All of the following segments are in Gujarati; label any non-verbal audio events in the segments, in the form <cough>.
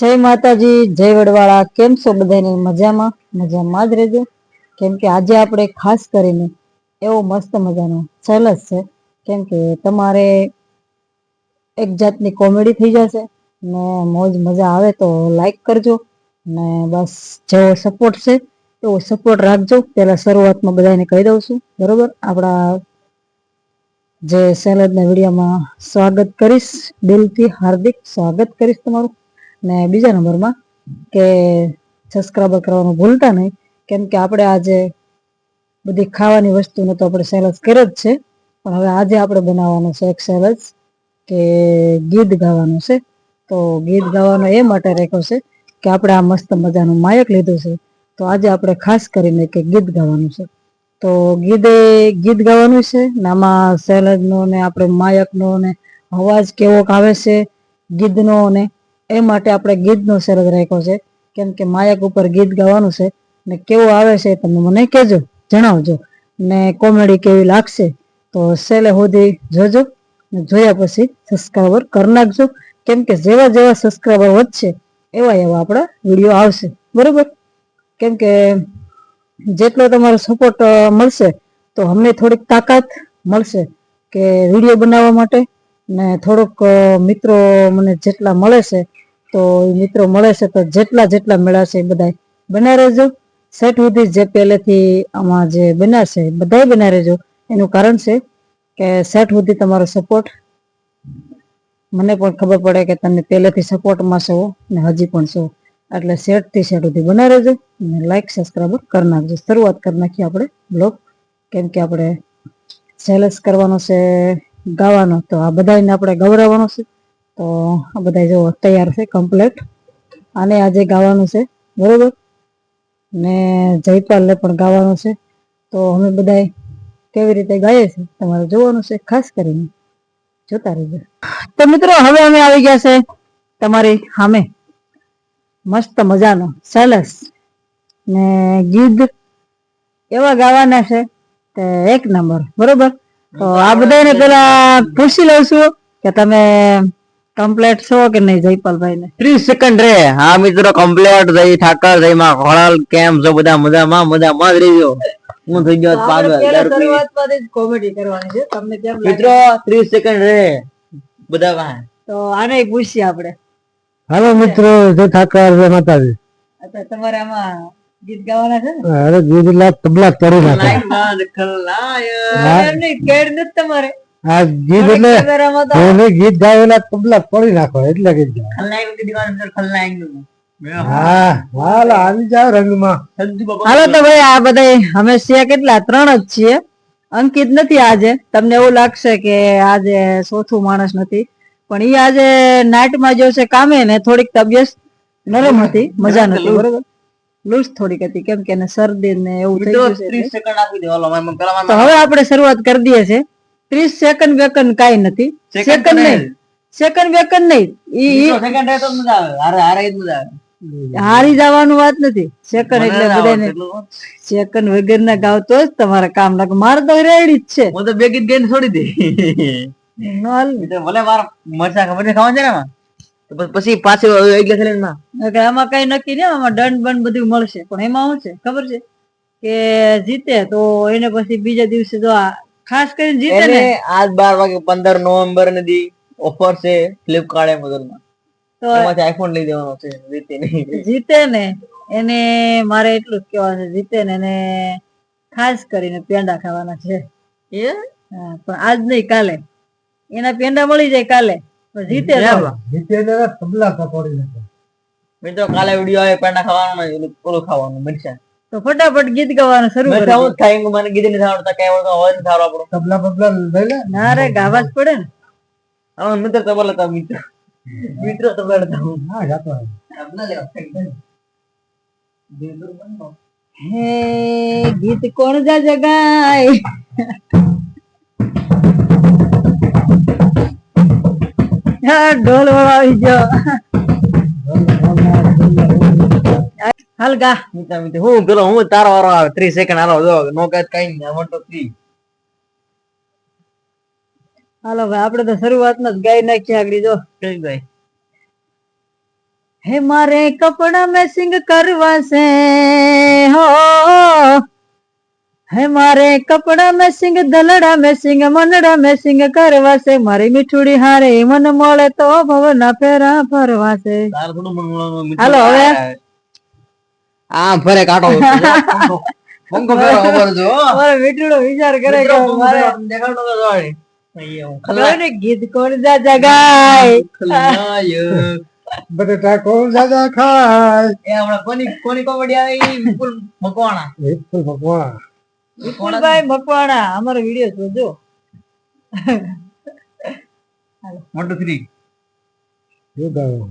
જય માતાજી, જય વડવાળા. કેમ છો બધાને મજામાં? મજામાં જ રહેજો. કેમ કે આજે આપણે ખાસ કરીને એવો મસ્ત મજાનો સેલસ છે. કેમ કે તમારે એક જાતની કોમેડી થઈ જશે ને મોજ મજા આવે તો લાઈક કરજો ને બસ જેવો સપોર્ટ છે એવો સપોર્ટ રાખજો. પહેલા શરૂઆતમાં બધાને કહી દઉં છું. બરોબર? આપણા જે સેલડના વિડીયોમાં સ્વાગત કરીશ. દિલથી હાર્દિક સ્વાગત કરીશ તમારું. ને બીજા નંબરમાં કે સબસ્ક્રાઈબર કરવાનું ભૂલતા નહીં. કેમ કે આપણે આજે બધી ખાવાની વસ્તુનો તો આપણે સેલસ કર્યો જ છે. પણ હવે આજે આપણે બનાવવાનું છે એક સેલસ કે ગીત ગાવાનું છે. તો ગીત ગાવાનો એ માટે રાખ્યો છે કે આપણે આ મસ્ત મજાનું માયક લીધું છે. તો આજે આપણે ખાસ કરીને કે ગીત ગાવાનું છે. તો ગીતે ગીત ગાવાનું છે ને આમાં સેલડનો ને આપણે માયકનો ને અવાજ કેવો આવે છે, ગીતનો ને એ માટે આપણે ગીતનો શરદ રાખ્યો છે. કેમ કે માયક ઉપર ગીત ગાવાનું છે ને કેવું આવે છે તમે મને કહેજો, જણાવજો. ને કોમેડી કેવી લાગશે તો સેલે સુધી જોજો ને જોયા પછી સબસ્ક્રાઈબર કરી નાખજો. કેમ કે જેવા જેવા સબસ્ક્રાઈબર વધશે એવા એવા આપણા વીડિયો આવશે. બરોબર? કેમ કે જેટલો તમારો સપોર્ટ મળશે તો અમને થોડીક તાકાત મળશે કે વીડિયો બનાવવા માટે ને થોડોક મિત્રો મને જેટલા મળે છે તો મિત્રો મળે છે તો જેટલા જેટલા મેળાશે એ બધા બના રહેજો. સેટ સુધી જે પહેલેથી આમાં જે બનાવશે બધા બધાય બના રહેજો. એનું કારણ છે કે સેટ સુધી તમારો સપોર્ટ મને પણ ખબર પડે કે તમે પહેલેથી સપોર્ટમાં છો ને હજી પણ છો. એટલે સેટથી સેટ સુધી બના રહેજો અને લાઈક સબસ્ક્રાઈબર કરી નાખજો. શરૂઆત કરી નાખીએ આપણે બ્લોગ કેમ કે આપણે સેલ્સ કરવાનો છે, ગાવાનો. તો આ બધાને આપણે ગૌરવવાનો છે. તો આ બધા જો તૈયાર છે કમ્પ્લીટ આને આજે ગાવાનું છે, બરોબર? ને જયપાલને પણ ગાવાનું છે. તો અમે બધા કેવી રીતે ગાઈએ છીએ તમારે જોવાનું છે, ખાસ કરીને જોતા રહેજો. તો મિત્રો, હવે અમે આવી ગયા છે તમારી સામે. મસ્ત મજાનો સેલસ ને ગીધ એવા ગાવાના છે કે એક નંબર, બરોબર? તો આ બધાને પેલા પૂછી લઉં છું કે તમે કમ્પ્લેટ છો કે નહીં જયપાલભાઈ ને ત્રીસ સેકન્ડ રે. હા મિત્રો કમ્પ્લેટ જય ઠાકર જય માં ખોળાલ કેમ છો? બધા મજામાં? મજામાં જ રહીજો. હું થઈ ગયો પાગલ. કોમેડી કરવાની છે. તમને કેમ મિત્રો ત્રીસ સેકન્ડ રે. બધા વાહ. તો આને પૂછીએ આપણે. હાલો મિત્રો જય ઠાકર જય માતાજી. અચ્છા તમારે આમાં ગીત ગાવાના છે ને? અરે ગીતલા તબલા કરી નાખે. તમારે. આ ગીત એટલે એને ગીત ગાવેલા તબલા પડી નાખો એટલે કાં. હા હાલ આવી જાવ રંગમાં. હાલો તો ભાઈ આ બધા અમે છીએ કેટલા? ત્રણ જ છીએ. અંકિત નથી આજે. તમને એવું લાગશે કે આજે ચોથું માણસ નથી. પણ ઈ આજે નાઇટમાં જો છે કામે ને થોડીક તબિયત નરમ હતી મજા નથી બરોબર. લૂઝ થોડીક હતી કેમ કે શરદી ને એવું થઈ ગયું તો હવે આપણે શરૂઆત કરી દઈએ છે ત્રીસ સેકન્ડ વેકન્ડ કઈ નથી. સેકન્ડ નહીં. સેકન્ડ વેકન્ડ નહીં. સેકન્ડ રહેતો મજા આવે. હારે જ મજા આવે. હારી જવાનું વાત નથી. સેકન્ડ એટલે બધાને સેકન્ડ વગર ના ગાવતો જ તમારા કામ લાગે. મારે તો રેડી જ છે. હું તો બેગી ગેન છોડી દે. નોલ ભલે મારા મરચા ખબર ખાવા છે ને પછી- પછી એટલે લઈને આમાં કઈ નક્કી નહીં આમાં દંડ બંડ બધું મળશે. પણ એમાં શું છે? ખબર છે? કે જીતે તો એને પછી બીજા દિવસે જો આ ખાસ કરીને જીતે ને? આજ બાર વાગે પંદર નવેમ્બર ને દી ઓફર છે ફ્લિપકાર્ટ એમેઝોનમાં. તો એમાંથી આઈફોન લઈ દેવાનો છે જીતે ને જીતે ને? એને મારે એટલું જ કહેવાનું છે જીતે ને એને ખાસ કરીને પેંડા ખાવાના છે. એ? પણ આજ નહીં કાલે. એના પેંડા મળી જાય કાલે. પણ જીતે ને જીતેન્દ્ર તબલા પકોડી નાખે મિત્રો કાલે વીડિયો આવે પેંડા ખાવાનું ઓલું ખાવાનું મરચા. તો ફટાફટ ગીત ગાવાનું શરૂ મરચા હું જ મને કીધું નથી આવડતા કઈ આવડતું અવાજ નથી સારો આપણો. તબલા બબલા લઈ લે. ના રે ગાવા જ પડે ને. હા મિત્ર તબલા બોલે મિત્ર. મિત્ર તો બોલે હા ગાતો. હે ગીત કોણ જા જગાય? હા ઢોલ વાળો આવી ગયો હાલ ગા મિત્ર મિત્ર હું પેલો હું તારો વારો આવે ત્રીસ સેકન્ડ હાલો જો નો કાંઈ કઈ નહીં વન ટુ થ્રી હાલો ભાઈ આપણે તો શરૂઆતમાં જ ગાઈ નાખી આગળ જો ગઈ હે મારે કપડા મેસિંગ કરવા છે હો. હે મારે કપડા મેસિંગ દલડા મેસિંગ મનડા મેસિંગ કરવા છે મારી મીઠુડી હારે મન મળે તો ભવના ફેરા ફરવા છે. હાલો, હવે. આ ફરે કાટો <laughs> પંખો ફેરો ખબર છે મારે મીઠડો વિચાર કરે કે મારે દેખાડો તો જોડી કોઈને ગીત કોણ જા જગાય ખલનાયક. <laughs> બટેટા કોણ દાદા ખાય? એ હમણાં કોની કોની કોમેડી આવે? વિપુલ મકવાણા. વિપુલ ભગવાન વિપુલભાઈ મકવાણા અમારો વીડિયો જોજો. મોટું થ્રી શું કહું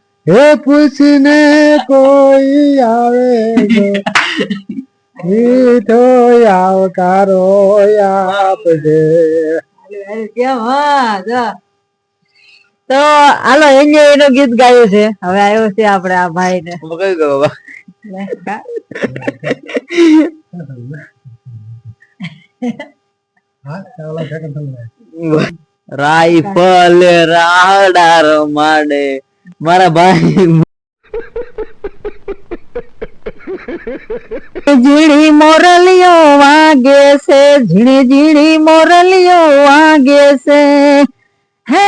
હે પૂછને કોઈ આવે મીઠો આવકારો આપજે. તો હાલો એન્જોયનું ગીત ગાયું છે. હવે આવ્યો છે આપણે આ ભાઈ ને કયું કઈ ગયો બાબા? રાઈફલ રાડાર માડે મારા ભાઈ ઝીણી મોરલીઓ વાગે છે ઝીણી ઝીણી મોરલીઓ વાગે છે. હે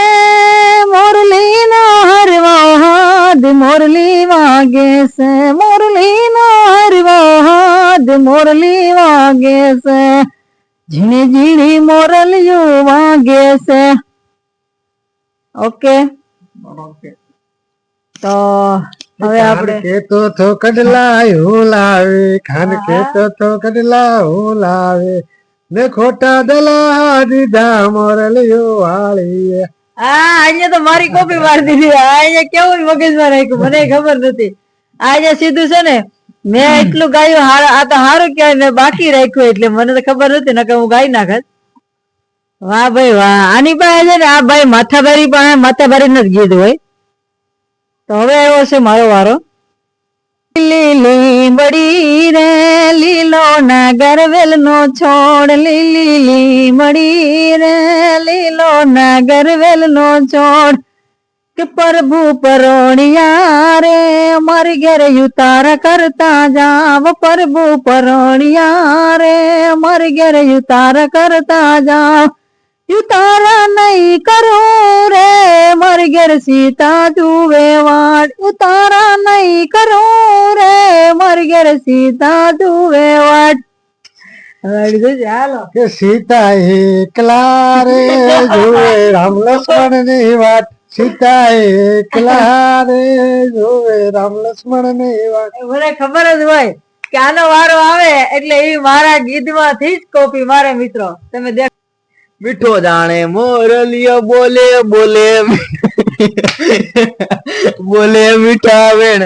મોરલી નો હરવો હાદ મોરલી વાગે છે મોરલી નો હરવો હાદ મોરલી વાગે છે. ઝીણી ઝીણી મોરલીઓ વાગે છે. ઓકે. તો હવે આપણે કેતો તો કડલા હો લાવે ખાન કેતો તો કડલા હો લાવે ને ખોટા દલા દીધા મોરલિયો વાળી આ અહીંયા તો મારી કોપી મારી દીધી અહીંયા કેવું મગજમાં રાખ્યું? મને ખબર નથી. અહીંયા સીધું છે ને મેં એટલું ગાયું આ તો સારું કહેવાય મેં બાકી રાખ્યું એટલે મને તો ખબર નથી નકર હું ગાઈ નાખત. વાહ ભાઈ વાહ. આની પાસે છે ને આ ભાઈ માથાભારી પાસે માથાભારી નથી ગીત હોય. તો હવે આવ્યો છે મારો વારો. લીલી મળી રે, લીલો નાગર વેલ નો છોડ, લીલી મળી રે, લીલો નાગર વેલ નો છોડ. કે પ્રભુ પરોણિયા રે મારી ઘેર ઉતાર કરતા જાવ. પ્રભુ પરોણિયા રે મારી ઘેર ઉતાર કરતા જાવ. યુતારા નહીં કરું રે મારી ઘેર સીતા જુએ વાટ ઉતારા નહીં કરું રે મારી ઘેર સીતા જુએ હાલો. કે સીતા એકલા રે જોવે રામ લક્ષ્મણની વાત. સીતા એકલા રે જોવે રામ લક્ષ્મણની વાત મને ખબર જ હોય કે આનો વારો આવે એટલે એ મારા ગીતમાંથી જ કોપી મારે મિત્રો. તમે દેખ મીઠો જાણે મોરલિયો બોલે બોલે બોલે મીઠા વેણ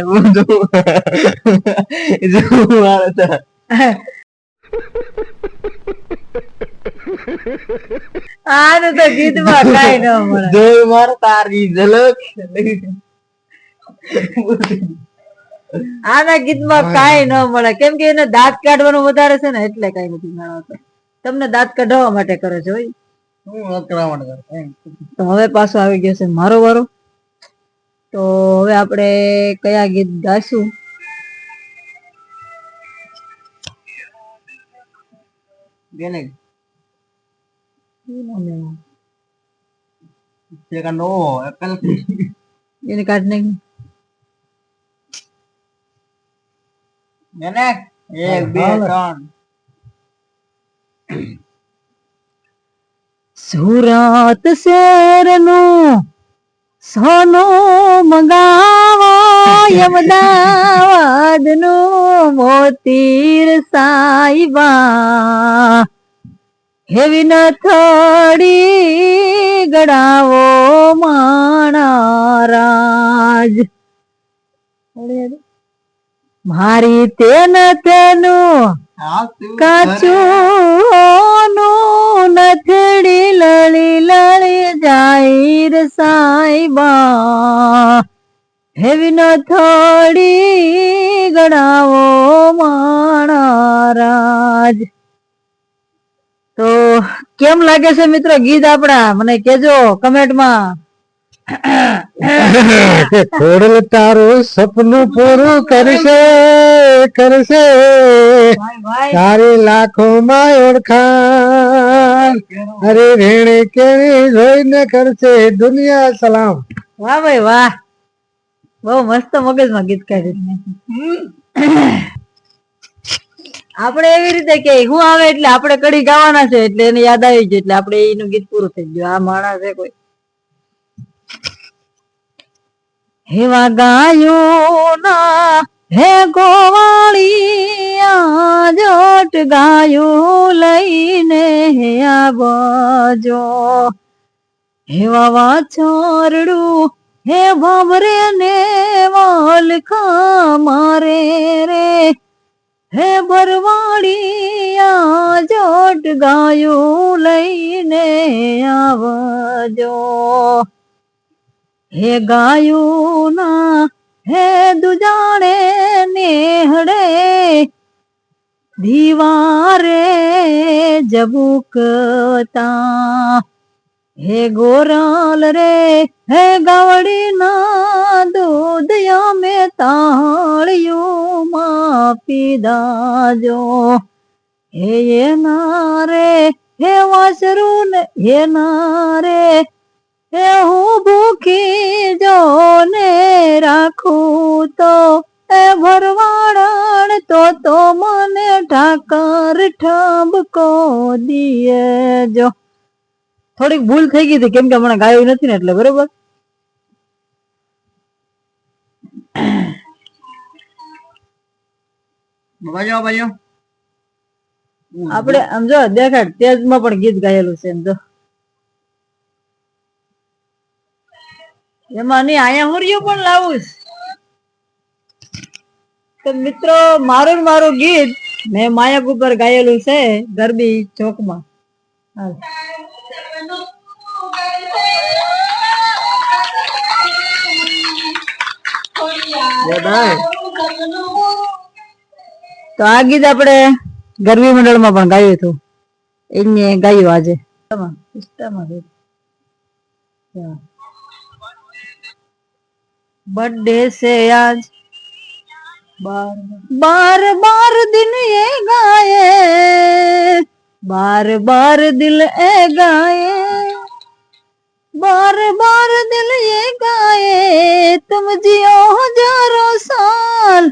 આનું તો ગીતમાં કાંઈ ન મળે. જોઈ માર તારી ઝલક. આના ગીતમાં કાંઈ ન મળે. કેમ કે એને દાંત કાઢવાનું વધારે છે ને એટલે કઈ નથી મળતો તમને દાંત કઢાવવા માટે કરે છે તો હવે પાછો આવી ગયો છે મારો વારો. તો હવે આપણે કયા ગીત ગાશું? એને કાઢ નાખી. એક બે ત્રણ. સુરત શહેરનું સોનું મંગાવો અમદાવાદનું મોતીર સાઈબા. હેવી ન થોડી ગડાવો માણારાજ. મારી તેન તેનું કાચું નથડી લળી લળી જાય સાઈબા. હેવી ન થોડી ગણાવો રાજ. તો કેમ લાગે છે મિત્રો ગીત આપણા? મને કેજો કમેન્ટમાં. ખોડલ તારું સપનું પૂરું કરશે કરશે. તારી લાખો માં ઓળખાણ. અરે રેણે કેવી જોઈને કરશે દુનિયા સલામ. વાહ ભાઈ વાહ. બહુ મસ્ત મગજમાં ગીત કાઢ્યું આપણે એવી રીતે કે હું આવે એટલે આપણે કડી ગાવાના છે, એટલે એને યાદ આવી જાય એટલે આપણે એનું ગીત પૂરું થઈ ગયું. આ માણસ છે કોઈ. હેવા ગાયોના હે ગોવાળિયા જોટ ગાયો લઈને હે આવજો. હેવા વાછરડું હે ભમરે ને વાલખા મારે રે. હે ભરવાડિયા જોટ ગાયો લઈને આવજો. હે ગાયુના, હે દુજાણે નેહડે દીવારે જબુકતા હે ગોરાલ રે, હે ગવડી ના દૂધ અમે તાળિયું માં પીદાજો હે એના રે, હે વાસરું હે ના રે હું ભૂખી જો ને રાખું તો એ ભરવાડણ તો તો મને ઠાકર ઠબકો દિયે જો. થોડીક ભૂલ થઈ ગઈ હતી કેમ કે હમણાં ગાયું નથી ને એટલે બરોબર? બાજુ બાજુ આપણે આમ જો દેખાડ તેજમાં પણ ગીત ગાયેલું છે એમ જો. એમાં અહીંયા હુરિયો પણ લાવું તો મિત્રો મારું મારું ગીત મેં માયક ઉપર ગાયેલું છે ગરબી ચોકમાં. તો આ ગીત આપણે ગરબી મંડળમાં પણ ગાયું હતું. એને ગાયું આજે. बर्थडे से आज बार बार बार दिन ये गाए बार बार दिल ए गाए बार बार दिल ये गाए तुम जियो हजारों साल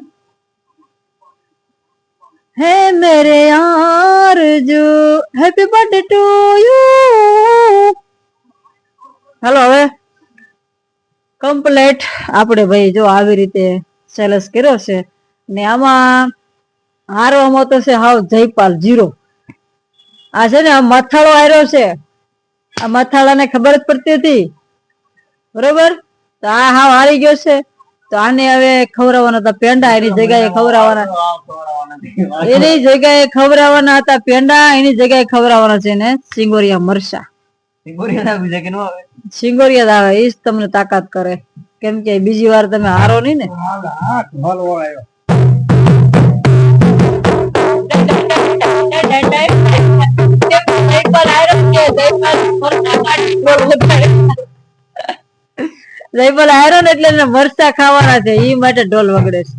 है मेरे यार जो happy birthday to you hello है કમ્પ્લેટ આપણે ભાઈ જો આવી રીતે સેલેસ કર્યો છે ને આમાં હારવામાં તો છે હાવ જયપાલ જીરો. આ છે ને આ મથાળો આવ્યો છે. આ મથાળાને ખબર જ પડતી હતી. બરોબર? તો આ હાવ હારી ગયો છે. તો આને હવે ખવડાવવાના હતા પેંડા, એની જગ્યાએ ખવડાવવાના. એની જગ્યાએ ખવડાવવાના હતા પેંડા, એની જગ્યાએ ખવડાવવાના છે ને સિંગોરિયા મરસા સિંગોરિયા આવે? એ જ તમને તાકાત કરે. કેમ કે બીજી વાર તમે હારો નહીં ને. જયપાલ હારો એટલે મરચા ખાવાના છે એ માટે ઢોલ વગડે છે.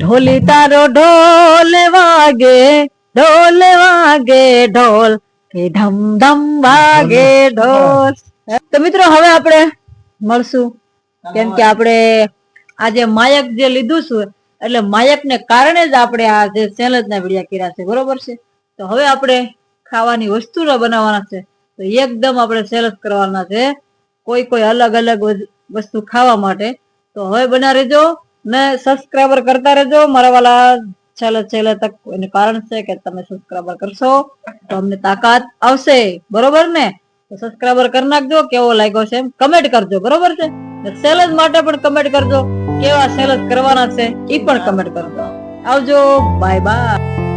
ઢોલી તારો ઢોલ વાગે ઢોલ વાગે ઢોલ. કે ધમ ધમ વાગે ઢોલ તો મિત્રો હવે આપણે મળશું. કેમ કે આપણે આજે માયક જે લીધું છે એટલે માયક ને કારણે જ આપણે આ જે સેલજ ના વિડિયા કર્યા છે બરોબર છે? તો હવે આપણે ખાવાની વસ્તુ બનાવવાના છે. તો એકદમ આપણે સેલસ કરવાના છે કોઈ કોઈ અલગ અલગ વસ્તુ ખાવા માટે. તો હવે બના રહેજો ને સબસ્ક્રાઈબર કરતા રહેજો મારા વાલા છેલ્લે છેલ્લે તક એનું કારણ છે કે તમે સબસ્ક્રાઈબર કરશો, તો અમને તાકાત આવશે. બરોબર ને? તો સબસ્ક્રાઈબર કરી નાખજો, કેવો લાગ્યો છે એમ કમેન્ટ કરજો, બરોબર છે? સેલેજ માટે પણ કમેન્ટ કરજો, કેવા સેલેજ કરવાના છે એ પણ કમેન્ટ કરજો. આવજો બાય બાય